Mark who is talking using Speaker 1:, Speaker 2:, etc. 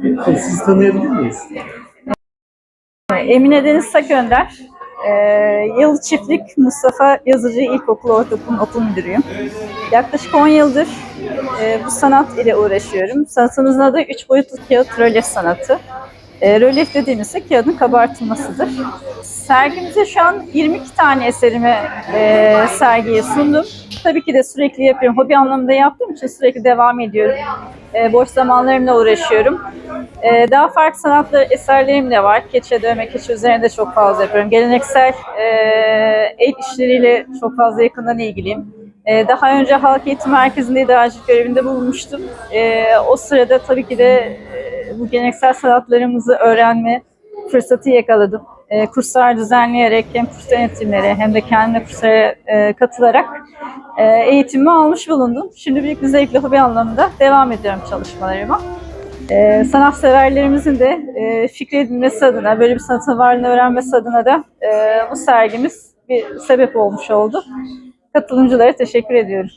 Speaker 1: Sizi tanıyabilir miyiz?
Speaker 2: Emine Deniz Sakönder. Ee, Yalı Çiftlik Mustafa Yazıcı İlkokulu Ortaokulu'nun okul müdürüyüm. Yaklaşık 10 yıldır e, bu sanat ile uğraşıyorum. Sanatımızın adı 3 boyutlu kağıt rölyef sanatı. E, rölyef dediğimiz ise kağıdın kabartılmasıdır. Sergimize şu an 22 tane eserimi e, sergiye sundum. Tabii ki de sürekli yapıyorum. Hobi anlamında yaptığım için sürekli devam ediyorum. E, boş zamanlarımla uğraşıyorum. Ee, daha farklı sanatlı eserlerim de var. Keçe, dövme, keçe üzerinde çok fazla yapıyorum. Geleneksel e, el işleriyle çok fazla yakından ilgiliyim. E, daha önce Halk Eğitim Merkezi'nde idarecilik görevinde bulunmuştum. E, o sırada tabii ki de e, bu geleneksel sanatlarımızı öğrenme fırsatı yakaladım. E, kurslar düzenleyerek hem kurs denetimleri hem de kendi kurslara e, katılarak e, eğitimimi almış bulundum. Şimdi büyük bir zevkle hobi anlamında devam ediyorum çalışmalarıma. Ee, sanatseverlerimizin de e, fikri edinmesi adına, böyle bir sanatın varlığını öğrenmesi adına da e, bu sergimiz bir sebep olmuş oldu. Katılımcılara teşekkür ediyorum.